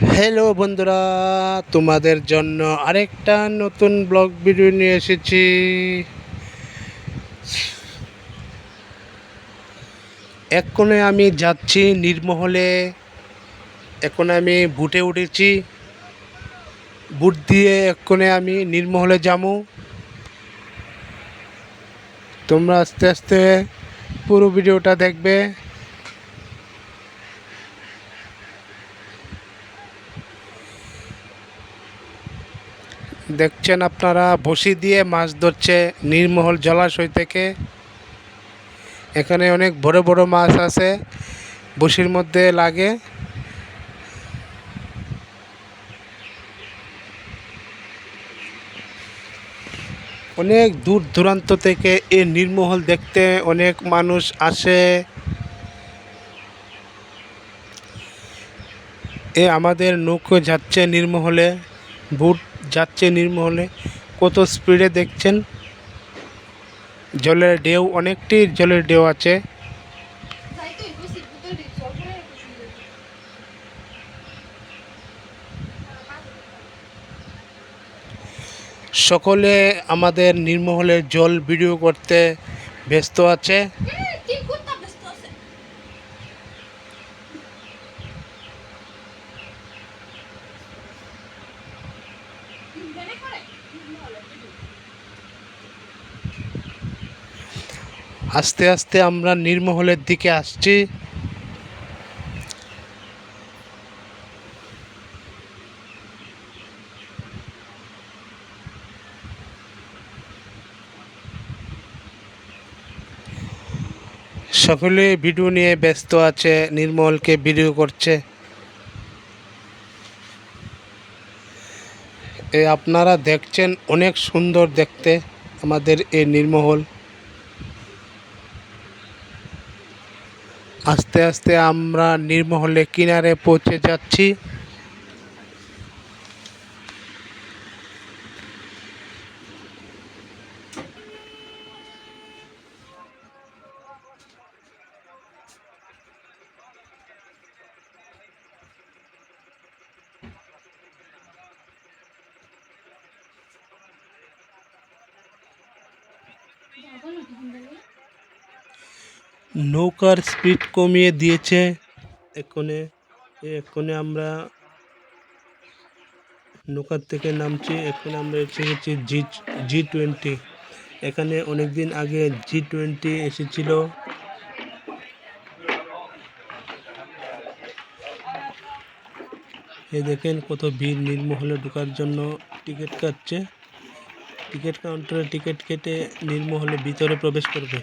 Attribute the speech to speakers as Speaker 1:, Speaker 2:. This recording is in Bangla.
Speaker 1: হ্যালো বন্ধুরা। তোমাদের জন্য আরেকটা নতুন ব্লগ ভিডিও নিয়ে এসেছি। এক্ষণে আমি যাচ্ছি নির্মহলে। এখন আমি বুটে উঠেছি। বুট দিয়ে এক্ষণে আমি নির্মহলে যাব। তোমরা আস্তে আস্তে পুরো ভিডিওটা দেখবে। দেখছেন আপনারা, বসি দিয়ে মাছ ধরছে নীরমহল জলাশয় থেকে। এখানে অনেক বড় বড় মাছ আছে, বসির মধ্যে লাগে। অনেক দূর দূরান্ত থেকে এই নির্মহল দেখতে অনেক মানুষ আসে। এ আমাদের নৌকো যাচ্ছে নির্মহলে, বুট যাচ্ছে নির্মহলে কত স্পিডে দেখছেন? জলের ঢেউ, অনেকটি জলের ঢেউ আছে। সকলে আমাদের নির্মহলের জল ভিডিও করতে ব্যস্ত আছে
Speaker 2: কি করতে ব্যস্ত আছে বেনে করে
Speaker 1: আস্তে আস্তে আমরা নির্মহলের দিকে আসছি। সকলে ভিডিও নিয়ে ব্যস্ত আছে নির্মলকে ভিডিও করছে। এ আপনারা দেখছেন অনেক সুন্দর দেখতে আমাদের এ নির্মহল। আস্তে আস্তে আমরা নির্মহলে কিনারে পৌঁছে যাচ্ছি। নৌকার স্পিড কমিয়ে দিয়েছে। এক্ষণে এক্ষণে আমরা নৌকার থেকে নামছি, এখন আমরা এসে গেছি জি জি টোয়েন্টি এখানে অনেক দিন আগে জি টোয়েন্টি এসেছিল। এই দেখেন কত ভিড়, নির্মহলে ঢোকার জন্য টিকিট কাটছে। টিকিট কাউন্টারে টিকিট কেটে নির্মহলে ভিতরে প্রবেশ করবে।